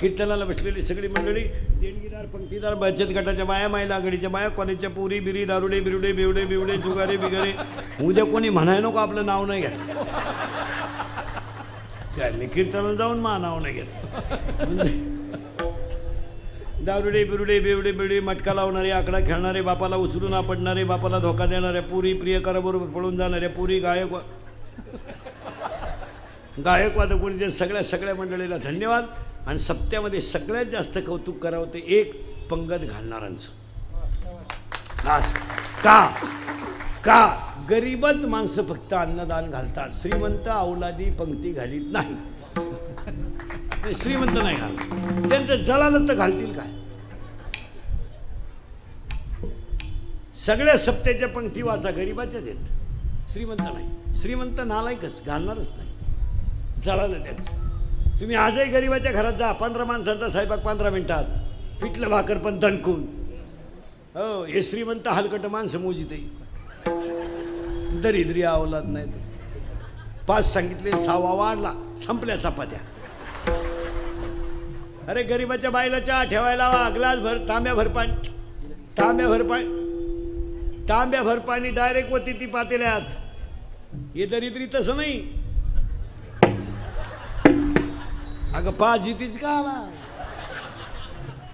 कीर्तनाला बसलेली सगळी मंडळी देणगीदार पंक्तीदार बचत गटाच्या बाया मायला आघाडीच्या बाया कॉलेजच्या पुरी बिरी दारुडे बिरुडे बिवडे बिवडे जुगारे बिगारे. उद्या कोणी म्हणाय नको आपलं नाव नाही घेत. काय कीर्तनाला जाऊन मा नाव नाही घेत. म्हणजे दारुडे बिरुडे बेवडे बिवडे मटका लावणारे आकडा खेळणारे बापाला उचलून आपडणारे बापाला धोका देणाऱ्या पुरी प्रियकराबरोबर पळून जाणाऱ्या पुरी गायक गायकवाद कोणी सगळ्या सगळ्या मंडळीला धन्यवाद. आणि सप्त्यामध्ये सगळ्यात जास्त कौतुक करावं ते एक पंगत घालणाऱ्यांचं. का? का? गरीबच माणसं फक्त अन्नदान घालतात. श्रीमंत औलादी पंक्ती घालीत नाही. श्रीमंत नाही घालत. त्यांचं जळालं तर घालतील काय? सगळ्या सप्त्याच्या पंक्ती वाचा गरीबाच्याच आहेत. श्रीमंत नाही. श्रीमंत नालायकच घालणारच नाही. जळालं त्याचं. तुम्ही आजही गरीबाच्या घरात जा. पंधरा माणसांचा स्वयंपाक पंधरा मिनिटात. पिठलं भाकर पण दणकून. हो हे श्रीमंत हलकट माणसं मोजित दरिद्री आवलात नाही पाच सांगितले सहावा वाढला. संपल्या चपात्या. अरे गरीबाच्या बाईला चहा ठेवायला वा ग्लास भर तांब्या भर पाणी. तांब्या भर पाणी. तांब्या भर पाणी डायरेक्ट होती ती पातेल्यात. हे दरिद्री तसं नाही. अगं पाच तीच का आला?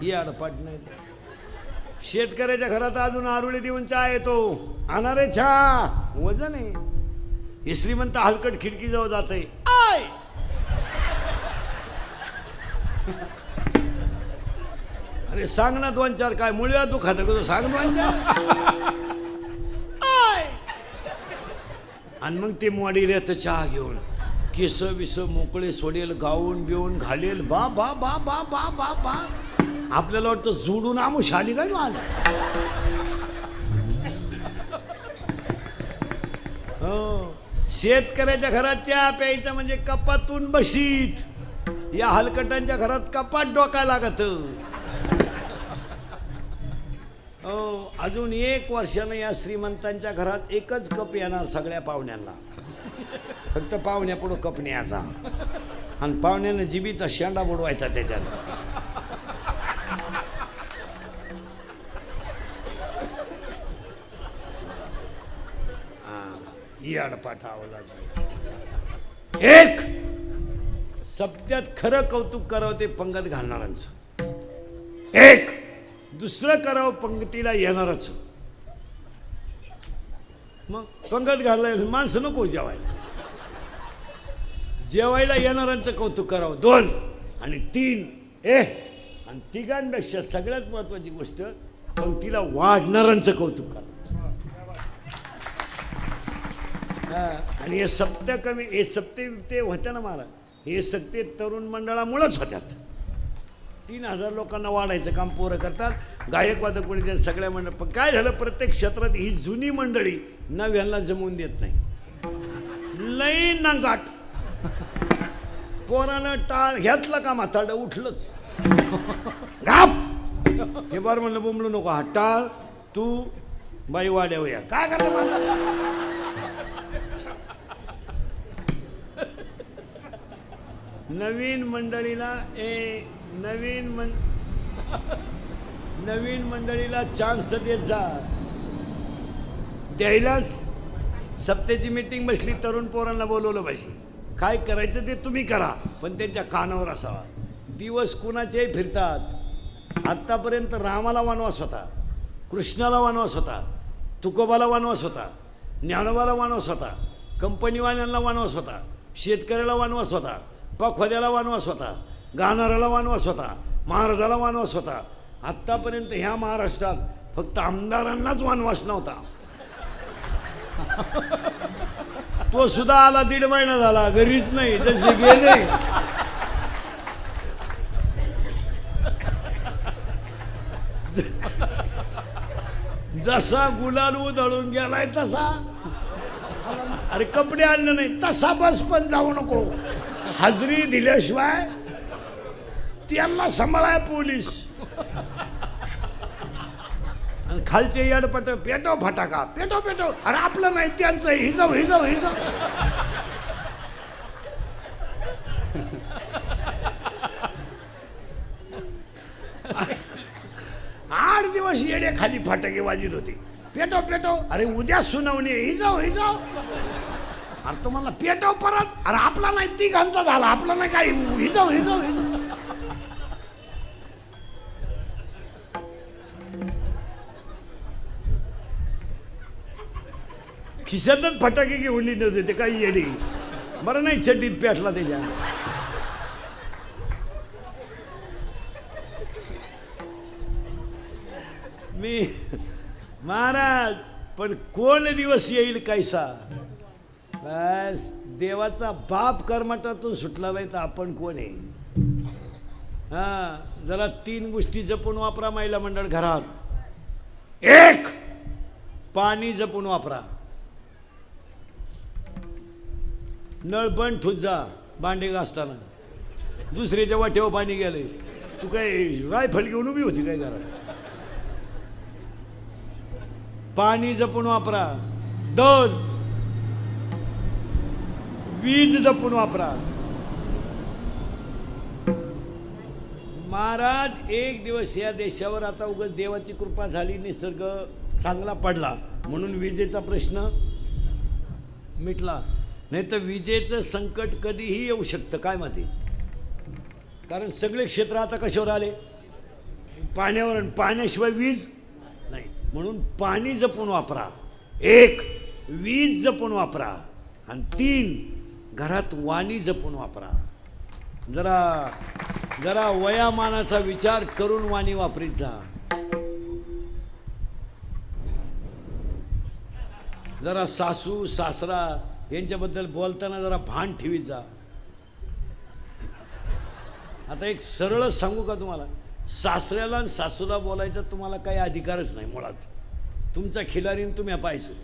ही आडपाट नाही. शेतकऱ्याच्या घरात अजून आरुळे देऊन चहा येतो. आणणारे चहा. वजन आहे. हे श्रीमंत हलकट खिडकी जवळ जात आय! अरे सांग ना दोन चार काय मुळव्या तू खात का सांग दोन चार. आय! आणि मग ते मोडी रेत चहा घेऊन. केस विस मोकळे सोडेल गाऊन बिवून घालेल बा बा बा बा बा बा बा. आपल्याला वाटतं जोडून आमुष आली काय आज? हो. शेतकऱ्याच्या घरात त्या प्यायचा म्हणजे कपातून बशीत. या हलकटांच्या घरात कपात डोका लागत. हो अजून एक वर्षानं या श्रीमंतांच्या घरात एकच कप येणार सगळ्या पाहुण्यांना. फक्त पाहुण्यापुढं कप न्यायचा. आणि पाहुण्यानं जिबीचा शेंडा बुडवायचा त्याच्यात. पाठावं लागलं. एक सप्त्यात खरं कौतुक करावं ते पंगत घालणाऱ्यांचं एक दुसरं करावं पंगतीला येणारच. मग पंगत घालायला माणसं नको जेवायला. जेवायला येणाऱ्यांचं कौतुक करावं दोन आणि तीन. ए आणि तिघांपेक्षा सगळ्यात महत्वाची गोष्ट पंक्तीला वाढणाऱ्यांचं कौतुक करा. आणि हे सप्त कमी हे सप्ते ते होत्या ना मला हे सत्य तरुण मंडळामुळंच होत्यात. तीन हजार लोकांना वाढायचं काम पोरं करतात. गायकवाद कोणी ते सगळ्या मंडळ पण काय झालं प्रत्येक क्षेत्रात ही जुनी मंडळी नव्यांना जमवून देत नाही. लई नांगाट. पोरानं टाळ घेतलं का म्हातारडं उठलंच. गाप हे बरं म्हणलं बोंबलू नको. हा टाळ तू बाई वाड्यावया काय करतो माझा नवीन मंडळीला ए नवीन मं नवीन मंडळीला चान्स देत जा. द्यायलाच सप्त्याची मीटिंग बसली तरुण पोरांना बोलवलं पाहिजे. काय करायचं ते तुम्ही करा पण त्यांच्या कानावर असावा. दिवस कुणाचेही फिरतात? आत्तापर्यंत रामाला वनवास होता कृष्णाला वनवास होता तुकोबाला वनवास होता ज्ञानोबाला वनवास होता कंपनीवाल्यांना वनवास होता शेतकऱ्याला वनवास होता पखोद्याला वनवास होता गाणाऱ्याला वनवास होता महाराजाला वनवास होता. आत्तापर्यंत ह्या महाराष्ट्रात फक्त आमदारांनाच वनवास नव्हता. तो सुद्धा आला दीड महिना झाला घरीच नाही जसे गेले. जसा गुलाल उधळून गेलाय तसा. अरे कपडे आणले नाही तसा बस पण जाऊ नको. हजरी दिल्याशिवाय त्यांना सांभाळाय पोलीस. आणि खालचे येडपट पेटो फटाका पेटो पेटो. अरे आपलं नाही त्यांचं हिजव हिजव हिजव. आठ दिवस येडे खाली फाटके वाजित होते. पेटो पेटो. अरे उद्या सुनावणी हिजव हिजव. अरे तुम्हाला पेटव परत. अरे आपला नाही तिघांचा झाला. आपला नाही काय हिजव हिजव हिजव. खिशातच फटाके घेऊन येत होते ते काही येडी. बरं नाही चड्डीत पेटला त्याच्या. मी महाराज पण कोण दिवस येईल कायसा बस देवाचा बाप कर्मटातून सुटला नाही तर आपण कोण आहे? हा जरा तीन गोष्टी जपून वापरा महिला मंडळ घरात. एक पाणी जपून वापरा. नळ बंद ठुत जा भांडे घासताना. दुसऱ्याच्या वाट्यावर पाणी गेले तू काय रायफल घेऊन उभी होती काय घरात? पाणी जपून वापरा. दोन. वीज जपून वापरा. महाराज एक दिवस या देशावर आता उगत देवाची कृपा झाली निसर्ग चांगला पडला. म्हणून विजेचा प्रश्न मिटला. नाही तर विजेचं संकट कधीही येऊ शकतं. काय माहिती? कारण सगळे क्षेत्र आता कशावर आले? पाण्यावर आणि पाण्याशिवाय वीज नाही. म्हणून पाणी जपून वापरा. एक वीज जपून वापरा. आणि तीन घरात वाणी जपून वापरा. जरा जरा वयामानाचा विचार करून वाणी वापरीत जा. जरा सासू सासरा यांच्याबद्दल बोलताना जरा भान ठेवीत जा. आता एक सरळ सांगू का तुम्हाला? सासऱ्याला आणि सासूला बोलायचा तुम्हाला काही अधिकारच नाही मुळात. तुमचा खिलारीन तुम्ही पाहिजे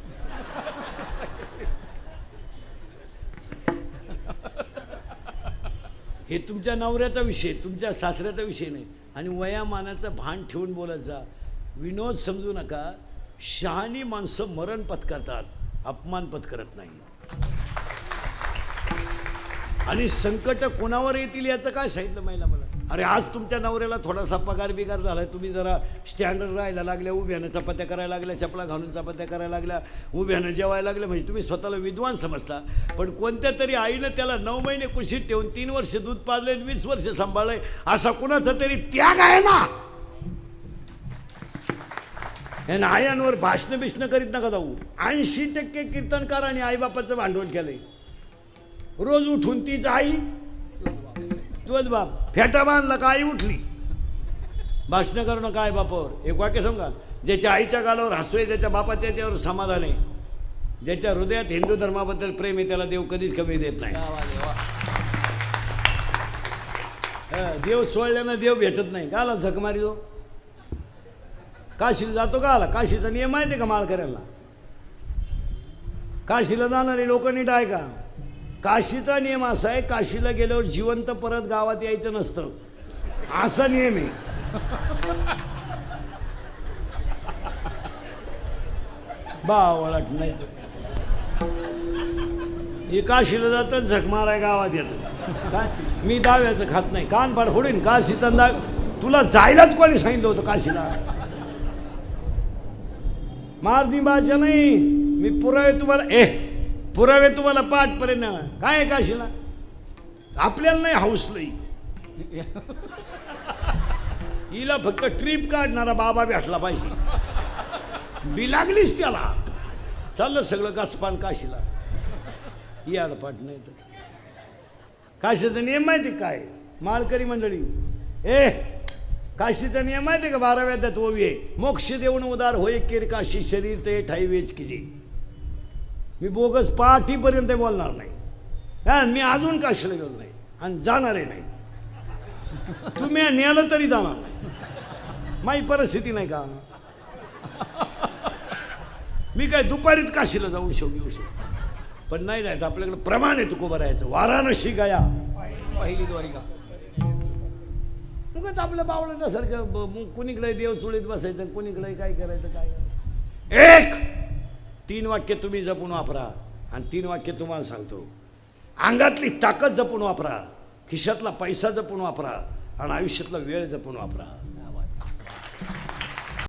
हे तुमच्या नवऱ्याचा विषय तुमच्या सासऱ्याचा विषय नाही. आणि वयामानाचं भान ठेवून बोलत जा. विनोद समजू नका. शहाणी माणसं मरण पत्करतात अपमान पत्करत नाही. आणि संकट कोणावर येतील याचं काय सांगितलं महिला मला? अरे आज तुमच्या नवऱ्याला थोडासा पगार बिगार झालाय. तुम्ही जरा स्टँडर्ड राहायला लागल्या उभ्यानं चपात्या करायला लागल्या चपला घालून चपात्या करायला लागल्या उभ्यानं जेवायला लागल्या. म्हणजे तुम्ही स्वतःला विद्वान समजता. पण कोणत्या तरी आईनं त्याला नऊ महिने कुशीत ठेवून तीन वर्ष दूध पाजले वीस वर्ष सांभाळलंय असा कुणाचा तरी त्याग आहे ना? आणि आयांवर भाषणं बिष्ण करीत नका जाऊ. ऐंशी टक्के कीर्तनकार आणि आईबापाचं भांडवल केलंय. रोज उठून तीच आई तोच बाप फेटा बांधला का आई उठली. भाषण करणं काय बापावर? एक वाक्य समजा ज्याच्या आईच्या गालावर हसू आहे त्याच्या बापाच्या त्याच्यावर समाधान आहे. ज्याच्या हृदयात हिंदू धर्माबद्दल प्रेम आहे त्याला देव कधीच कमी देत नाही. देव सोडल्यानं देव भेटत नाही. का आला झक मारी तो काशीला जातो का आला काशीचा नियम माहिती आहे का माळ करायला काशीला जाणारे लोक नीट आहे का? काशीचा नियम असा आहे काशीला गेल्यावर जिवंत परत गावात यायचं नसतं. असा नियम आहे. बावळट नाही. हे काशीला जातं झक माराय गावात येतं. काय? मी दाव्याचं खात नाही. कान पाड फोडीन. काशीचा दा तुला जायलाच कोणी सांगितलं होतं काशीला? मारती बाच्या नाही. मी पुरावे तुम्हाला ए पुरावे तुम्हाला पाठपर्यंत काय आहे काशीला? आपल्याला नाही हौसलंय हिला फक्त ट्रिप काढणारा बाबा भेटला पाहिजे. बी लागलीच त्याला. चाललं सगळं गाचपान काशीला. याला पाठ नाही तर. काशीचा नियम माहिती काय? माळकरी मंडळी. ए काशीचा नियम माहिती आहे का? बाराव्या त्यात ओवी आहे. मोक्ष देऊन उदार होय केर काशी शरीर ते ठाई वेच किजे. मी बोगस पाठीपर्यंत बोलणार नाही. हा मी अजून काशीला गेलो नाही आणि जाणारही नाही. तुम्ही नेलं तरी जाणार नाही. माझी परिस्थिती नाही का? मी काय दुपारीत काशीला जाऊन शेव घेऊ शकतो पण नाही जायचं आपल्याकडे प्रमाण आहे तुकोबा राहायचं. वाराणसी गया. पहिली द्वारिका. उगाच आपलं बावळण्यासारखं ब- मग कुणीकडे देव चुळीत बसायचं कुणीकडे काय करायचं काय. एक! तीन वाक्य तुम्ही जपून वापरा आणि तीन वाक्य तुम्हाला सांगतो. अंगातली ताकद जपून वापरा खिशातला पैसा जपून वापरा आणि आयुष्यातला वेळ जपून वापरा.